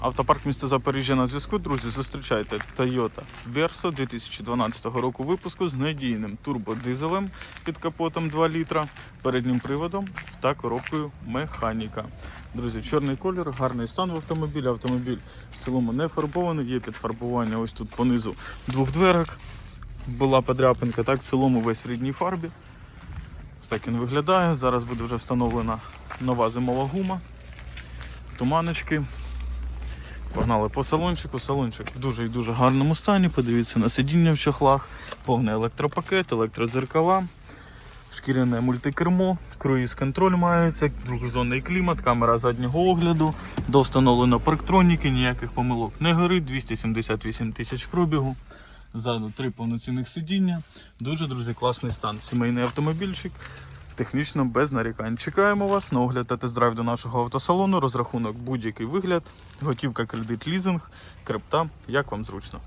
Автопарк міста Запоріжжя на зв'язку. Друзі, зустрічайте Toyota Verso 2012 року випуску з надійним турбодизелем під капотом 2 літра, переднім приводом та коробкою механіка. Друзі, чорний колір, гарний стан в автомобілі. Автомобіль в цілому не фарбований, є підфарбування ось тут понизу двох дверок. Була подряпинка, так в цілому весь в рідній фарбі. Ось так він виглядає. Зараз буде вже встановлена нова зимова гума, туманочки. Погнали по салончику. Салончик в дуже і дуже гарному стані. Подивіться на сидіння в чохлах, повний електропакет, електродзеркала, шкіряне мультикермо, круїз-контроль мається, двохзонний клімат, камера заднього огляду, довстановлено парктроніки, ніяких помилок не горить, 278 тисяч пробігу. Ззаду три повноцінних сидіння. Дуже, друзі, класний стан. Сімейний автомобільчик. Технічно без нарікань. Чекаємо вас на огляд та тест-драйв до нашого автосалону. Розрахунок будь-який вигляд, готівка, кредит, лізинг, крипта. Як вам зручно.